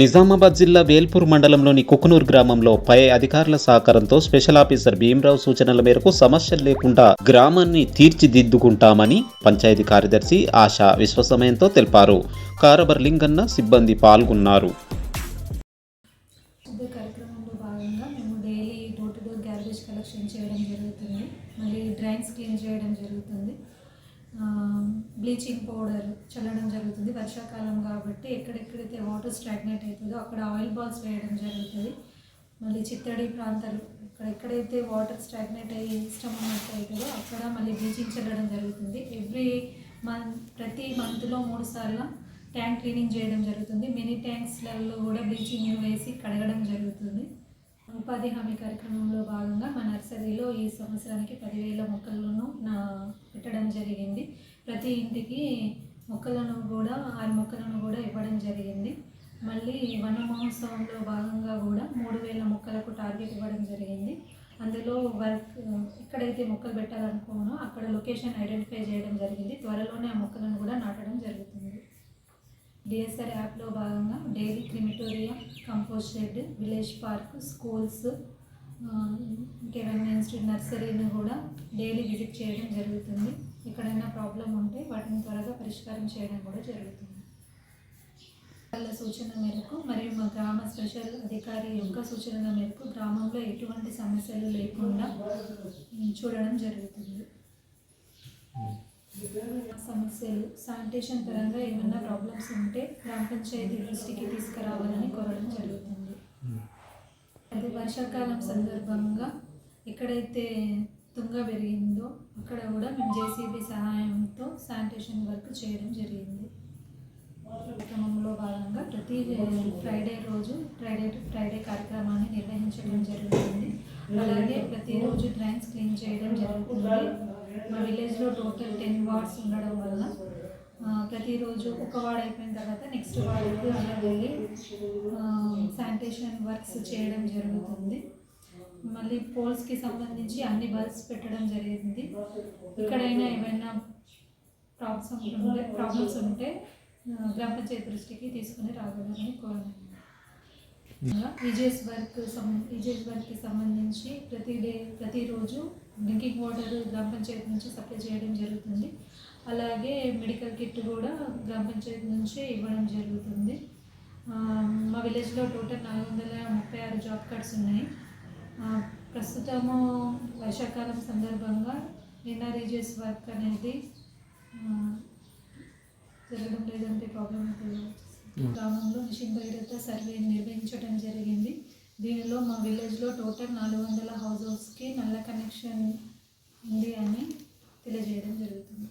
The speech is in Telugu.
నిజామాబాద్ జిల్లా వేల్పూర్ మండలంలోని కుకునూర్ గ్రామంలో పై అధికారుల సహకారంతో స్పెషల్ ఆఫీసర్ భీమరావు సూచనల మేరకు సమస్యలు లేకుండా గ్రామాన్ని తీర్చిదిద్దుకుంటామని పంచాయతీ కార్యదర్శి ఆశా విశ్వసమయంతో తెలిపారు. కారబర్ లింగన్న సిబ్బంది పాల్గొన్నారు. మళ్ళీ డ్రైన్స్ క్లీన్ చేయడం జరుగుతుంది. బ్లీచింగ్ పౌడర్ చల్లడం జరుగుతుంది. వర్షాకాలం కాబట్టి ఎక్కడెక్కడైతే వాటర్ స్టాగ్నేట్ అవుతుందో అక్కడ ఆయిల్ బాల్స్ వేయడం జరుగుతుంది. మళ్ళీ చిత్తడి ప్రాంతాలు ఇక్కడ ఎక్కడైతే వాటర్ స్టాగ్నేట్ అయ్యి ఇష్టం ఉన్నట్టు అవుతుందో అక్కడ మళ్ళీ బ్లీచింగ్ చల్లడం జరుగుతుంది. ఎవ్రీ మంత్ ప్రతి మంత్లో మూడు సార్లు ట్యాంక్ క్లీనింగ్ చేయడం జరుగుతుంది. మినీ ట్యాంక్స్లలో కూడా బ్లీచింగ్ వేసి కడగడం జరుగుతుంది. ఉపాధి హామీ కార్యక్రమంలో భాగంగా మా నర్సరీలో ఈ సంవత్సరానికి పదివేల మొక్కలను నా పెట్టడం జరిగింది. ప్రతి ఇంటికి మొక్కలను కూడా ఆరు మొక్కలను కూడా ఇవ్వడం జరిగింది. మళ్ళీ వన మహోత్సవంలో భాగంగా కూడా మూడు వేల మొక్కలకు టార్గెట్ ఇవ్వడం జరిగింది. అందులో వర్క్ ఎక్కడైతే మొక్కలు పెట్టాలనుకోనో అక్కడ లొకేషన్ ఐడెంటిఫై చేయడం జరిగింది. త్వరలోనే ఆ మొక్కలను కూడా నాటడం జరుగుతుంది. డిఎస్ఆర్ యాప్లో భాగంగా daily crematoria compost shed village park schools ఇంకేమైనా ఇన్స్టిట్యూట్ నర్సరీని కూడా డైలీ విజిట్ చేయడం జరుగుతుంది. ఎక్కడైనా ప్రాబ్లం ఉంటే వాటిని త్వరగా పరిష్కారం చేయడం కూడా జరుగుతుంది. వాళ్ళ సూచన మేరకు మరియు మా గ్రామ స్పెషల్ అధికారి యొక్క సూచనల మేరకు గ్రామంలో ఎటువంటి సమస్యలు లేకుండా చూడడం జరుగుతుంది. సమస్యలు శానిటేషన్ పరంగా ఏమైనా ప్రాబ్లమ్స్ ఉంటే గ్రామ పంచాయతీ దృష్టికి తీసుకురావాలని కోరడం జరుగుతుంది. అది వర్షాకాలం సందర్భంగా ఎక్కడైతే తుంగ పెరిగిందో అక్కడ కూడా మేము జేసీబీ సహాయంతో శానిటేషన్ వర్క్ చేయడం జరిగింది. క్రమంలో భాగంగా ప్రతి ఫ్రైడే రోజు ఫ్రైడే ఫ్రైడే కార్యక్రమాన్ని నిర్వహించడం జరుగుతుంది. అలాగే ప్రతిరోజు డ్రైన్స్ క్లీన్ చేయడం జరుగుతుంది. మా విలేజ్లో టోటల్ టెన్ వార్డ్స్ ఉండడం వల్ల ప్రతిరోజు ఒక వార్డ్ అయిపోయిన తర్వాత నెక్స్ట్ వార్డుకు అలా వెళ్ళి శానిటేషన్ వర్క్స్ చేయడం జరుగుతుంది. మళ్ళీ పోల్స్కి సంబంధించి అన్ని బల్బ్స్ పెట్టడం జరిగింది. ఎక్కడైనా ఏమైనా ప్రాబ్లమ్స్ ఉంటే ప్రాబ్లమ్స్ ఉంటే గ్రామ పంచాయతీ దృష్టికి తీసుకుని రావాలని కోరను విజయస్ వర్క్ సం విజయస్ వర్క్కి సంబంధించి ప్రతి డే ప్రతిరోజు డ్రింకింగ్ వాటర్ గ్రామ పంచాయతీ నుంచి సప్లై చేయడం జరుగుతుంది. అలాగే మెడికల్ కిట్ కూడా గ్రామ పంచాయతీ నుంచి ఇవ్వడం జరుగుతుంది. మా విలేజ్లో టోటల్ నాలుగు వందల ముప్పై ఆరు జాబ్ కార్డ్స్ ఉన్నాయి. ప్రస్తుతము వర్షాకాలం సందర్భంగా ఎన్ఆర్ఈజెస్ వర్క్ అనేది జరగడం లేదంటే ప్రాబ్లం అవుతుంది గ్రామంలో మిషన్ భగీరథ సర్వే నిర్వహించడం జరిగింది. దీనిలో మా విలేజ్లో టోటల్ నాలుగు వందల హౌస్ హౌస్కి నల్ల కనెక్షన్ ఉంది అని తెలియజేయడం జరుగుతుంది.